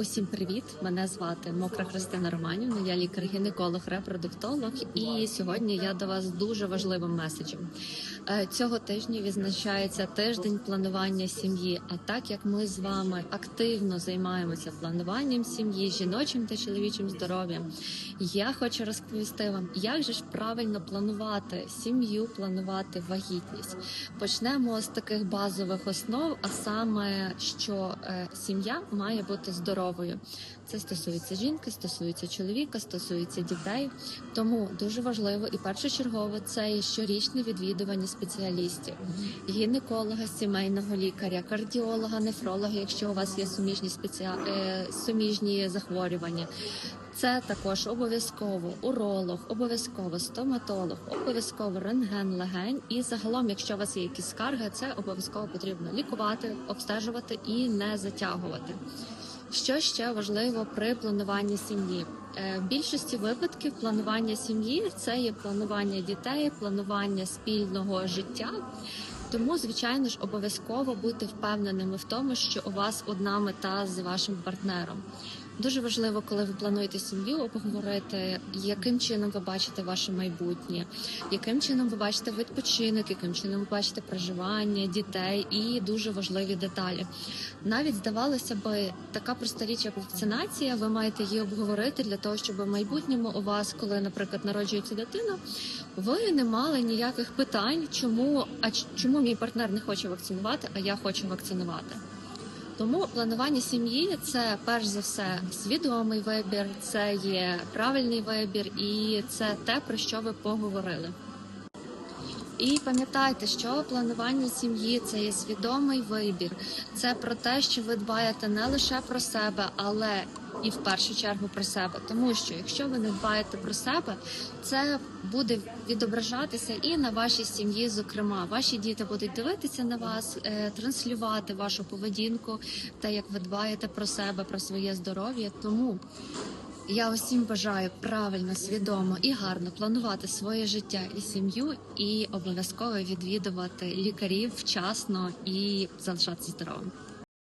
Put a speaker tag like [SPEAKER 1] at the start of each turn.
[SPEAKER 1] Усім привіт! Мене звати Мокра Христина Романівна. Я лікар-гінеколог, репродуктолог. І сьогодні я до вас дуже важливим меседжем. Е, Цього тижня відзначається тиждень планування сім'ї. А так як ми з вами активно займаємося плануванням сім'ї, жіночим та чоловічим здоров'ям, я хочу розповісти вам, як же ж правильно планувати сім'ю, планувати вагітність. Почнемо з таких базових основ, а саме що е, сім'я має бути здоровою. Це стосується жінки, стосується чоловіка, стосується дітей. Тому дуже важливо і першочергово це щорічне відвідування спеціалістів, гінеколога, сімейного лікаря, кардіолога, нефролога, якщо у вас є суміжні спеціа... е, суміжні захворювання. Це також обов'язково уролог, обов'язково стоматолог, обов'язково рентген легень. І загалом, якщо у вас є якісь скарги, це обов'язково потрібно лікувати, обстежувати і не затягувати. Що ще важливо при плануванні сім'ї? Е, В більшості випадків планування сім'ї це є планування дітей, планування спільного життя. Тому, звичайно ж, обов'язково бути впевненими в тому, що у вас одна мета з вашим партнером. Дуже важливо, коли ви плануєте сім'ю, обговорити, яким чином ви бачите ваше майбутнє, яким чином ви бачите відпочинок, яким чином ви бачите проживання дітей і дуже важливі деталі. Навіть здавалося би, така проста річ, як вакцинація, ви маєте її обговорити для того, щоб в майбутньому у вас, коли, наприклад, народжується дитина, ви не мали ніяких питань, чому а чому мій партнер не хоче вакцинувати, а я хочу вакцинувати. Тому планування сім'ї це перш за все свідомий вибір, це є правильний вибір, і це те, про що ви поговорили. І пам'ятайте, що планування сім'ї це є свідомий вибір. Це про те, що ви дбаєте не лише про себе, але і в першу чергу про себе. Тому що якщо ви не дбаєте про себе, це буде відображатися і на вашій сім'ї. Зокрема, ваші діти будуть дивитися на вас, е, транслювати вашу поведінку, те, як ви дбаєте про себе, про своє здоров'я. Тому я усім бажаю правильно, свідомо і гарно планувати своє життя і сім'ю, і обов'язково відвідувати лікарів вчасно і залишатися здоровим.